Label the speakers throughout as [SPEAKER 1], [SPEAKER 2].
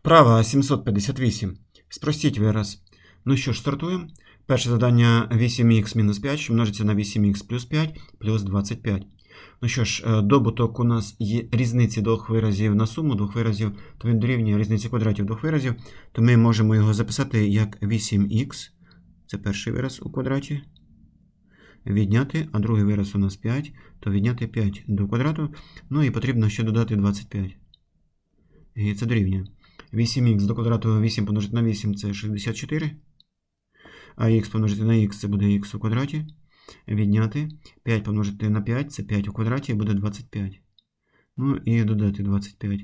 [SPEAKER 1] Вправа 758. Спростіть вираз. Ну що ж, стартуємо. Перше завдання 8х мінус 5, що множиться на 8х плюс 5 плюс 25. Ну що ж, е, добуток у нас є різниці двох виразів на суму двох виразів, то він дорівнює різниці квадратів двох виразів, то ми можемо його записати як 8х. Це перший вираз у квадраті. Відняти, а другий вираз у нас 5, то відняти 5 до квадрату. Ну і потрібно ще додати 25. І це дорівнює. 8х до квадрату 8 помножити на 8 це 64. А х помножити на х це буде х у квадраті. Відняти. 5 помножити на 5 це 5 у квадраті буде 25. Ну і додати 25.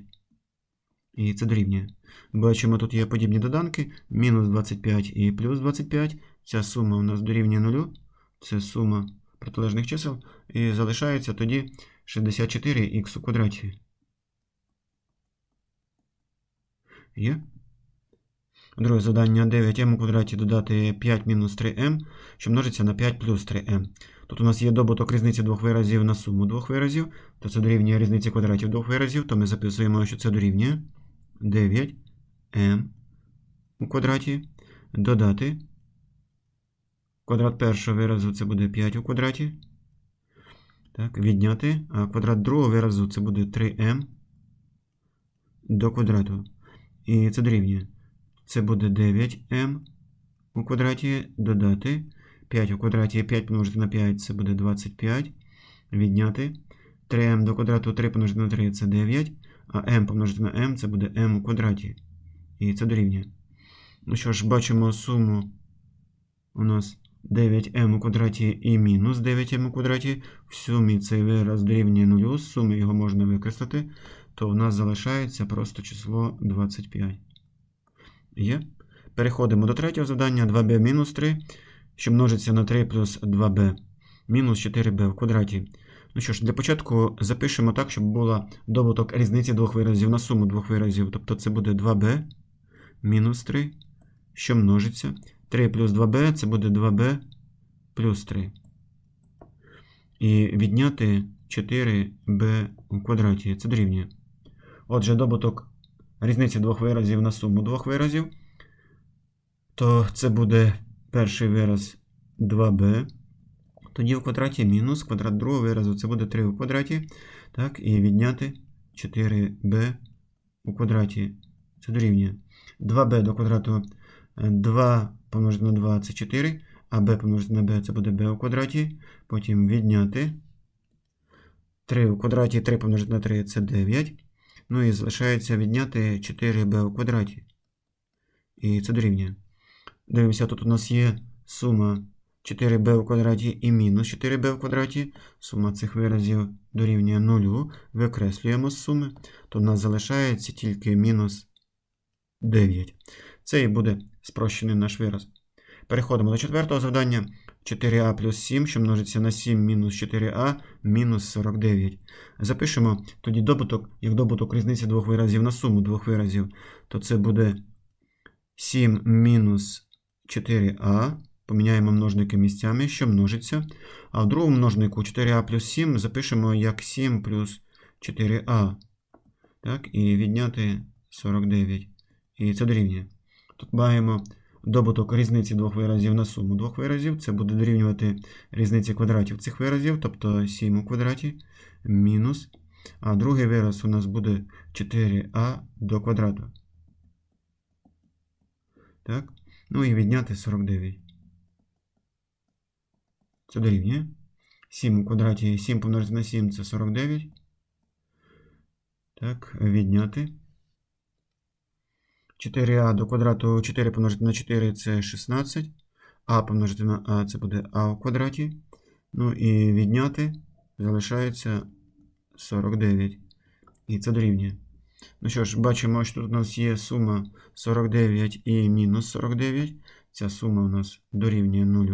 [SPEAKER 1] І це дорівнює. Бачимо, тут є подібні доданки. Мінус 25 і плюс 25. Ця сума у нас дорівнює 0. Це сума протилежних чисел. І залишається тоді 64х у квадраті. Є. Друге завдання 9m у квадраті додати 5 мінус 3m, що множиться на 5 плюс 3m. Тут у нас є добуток різниці двох виразів на суму двох виразів, то це дорівнює різниці квадратів двох виразів, то ми записуємо, що це дорівнює 9m у квадраті додати. Квадрат першого виразу це буде 5 у квадраті. Так, відняти. А квадрат другого виразу це буде 3m до квадрату. І це дорівнює. Це буде 9m у квадраті додати. 5 у квадраті 5 помножити на 5 це буде 25. Відняти. 3m до квадрату 3 помножити на 3 це 9. А m помножити на m це буде m у квадраті. І це дорівнює. Ну що ж, бачимо суму у нас 9m у квадраті і мінус 9m у квадраті. В сумі цей вираз дорівнює 0, з суми його можна використати, то в нас залишається просто число 25. Є. Переходимо до третього завдання 2b мінус 3, що множиться на 3 плюс 2b мінус 4b в квадраті. Ну що ж, для початку запишемо так, щоб була добуток різниці двох виразів на суму двох виразів. Тобто це буде 2b мінус 3, що множиться. 3 плюс 2b це буде 2b плюс 3. І відняти 4b у квадраті. Це дорівнює. Отже, добуток різниці двох виразів на суму двох виразів. То це буде перший вираз 2b. Тоді в квадраті мінус квадрат другого виразу це буде 3 у квадраті. Так, і відняти 4b у квадраті. Це дорівнює. 2b до квадрату 2 помножити на 2 це 4, а b помножити на b це буде b у квадраті. Потім відняти 3 у квадраті 3 помножити на 3 це 9. Ну і залишається відняти 4b у квадраті. І це дорівнює. Дивимося, тут у нас є сума 4b у квадраті і мінус 4b у квадраті. Сума цих виразів дорівнює 0. Викреслюємо з суми. То в нас залишається тільки мінус 9. Це і буде спрощений наш вираз. Переходимо до четвертого завдання. 4а плюс 7, що множиться на 7 мінус 4а мінус 49. Запишемо тоді добуток, як добуток різниці двох виразів на суму двох виразів, то це буде 7 мінус 4а. Поміняємо множники місцями, що множиться. А в другому множнику 4а плюс 7 запишемо як 7 плюс 4а. Так, І відняти 49. І це дорівнює. Тут маємо добуток різниці двох виразів на суму двох виразів. Це буде дорівнювати різниці квадратів цих виразів, тобто 7 у квадраті мінус. А другий вираз у нас буде 4а до квадрату. Так. Ну і відняти 49. Це дорівнює. 7 у квадраті 7 помножити на 7 це 49. Так, відняти. 4а до квадрату 4 помножити на 4 це 16. А помножити на А це буде А у квадраті. Ну і відняти залишається 49. І це дорівнює. Ну що ж, бачимо, що тут у нас є сума 49 і мінус 49. Ця сума у нас дорівнює 0.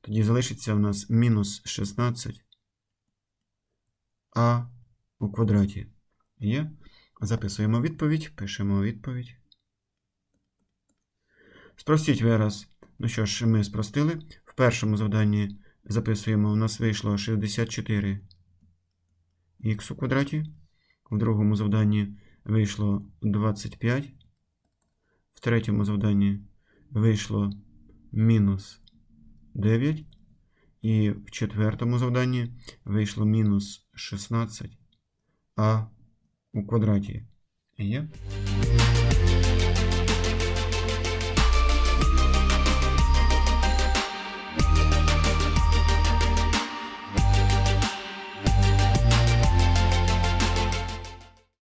[SPEAKER 1] Тоді залишиться у нас мінус 16 а у квадраті. Є. Записуємо відповідь, пишемо відповідь. Спростіть вираз. Ну що ж, ми спростили. В першому завданні записуємо, у нас вийшло 64 х у квадраті. В другому завданні вийшло 25. В третьому завданні вийшло мінус 9. І в четвертому завданні вийшло мінус 16 а у квадраті. Є?